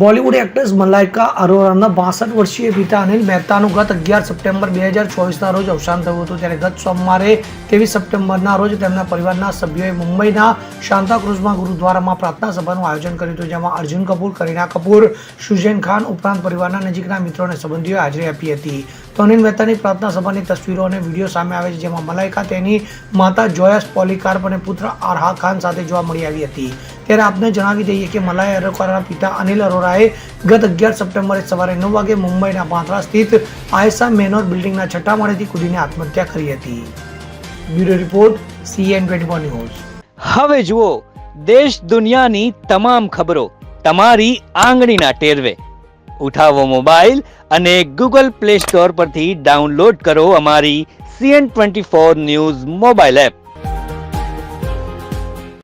Bollywood actress Malaika અરોરાના બાસઠ વર્ષીય પિતા અનિલ મહેતાનું ગત અગિયાર સપ્ટેમ્બર બે હજાર ચોવીસના રોજ અવસાન થયું હતું. ત્યારે ગત સોમવારે ત્રેવીસ સપ્ટેમ્બરના રોજ તેમના પરિવારના સભ્યોએ મુંબઈના શાંતાક્રુઝમાં ગુરુદ્વારામાં પ્રાર્થના સભાનું આયોજન કર્યું હતું, જેમાં અર્જુન કપૂર, કરીના કપૂર, સુજેન ખાન ઉપરાંત પરિવારના નજીકના મિત્રો અને સંબંધીઓએ હાજરી આપી હતી. તો અનિલ મહેતાની પ્રાર્થના સભાની તસવીરો અને વીડિયો સામે આવે છે, જેમાં મલાઇકા તેની માતા જોયસ પોલિકાર્પ અને પુત્ર આરહા ખાન સાથે જોવા મળી આવી હતી. ત્યારે આપને જણાવી દઈએ કે મલાઈ અરોરાના પિતા અનિલ અરોરાએ ગત અગિયાર સપ્ટેમ્બરે સવારે નવ વાગે મુંબઈના બાંદ્રા સ્થિત આયસા મેનોર બિલ્ડિંગના છઠ્ઠા માળેથી કૂદીને આત્મહત્યા કરી હતી. Bureau report CN twenty news. હવે જુઓ, દેશ દુનિયાની તમામ ખબરો તમારી આંગળીના ટેરવે. ઉઠાવો મોબાઈલ અને ગૂગલ પ્લે સ્ટોર પરથી ડાઉનલોડ કરો અમારી CN twenty four news mobile app.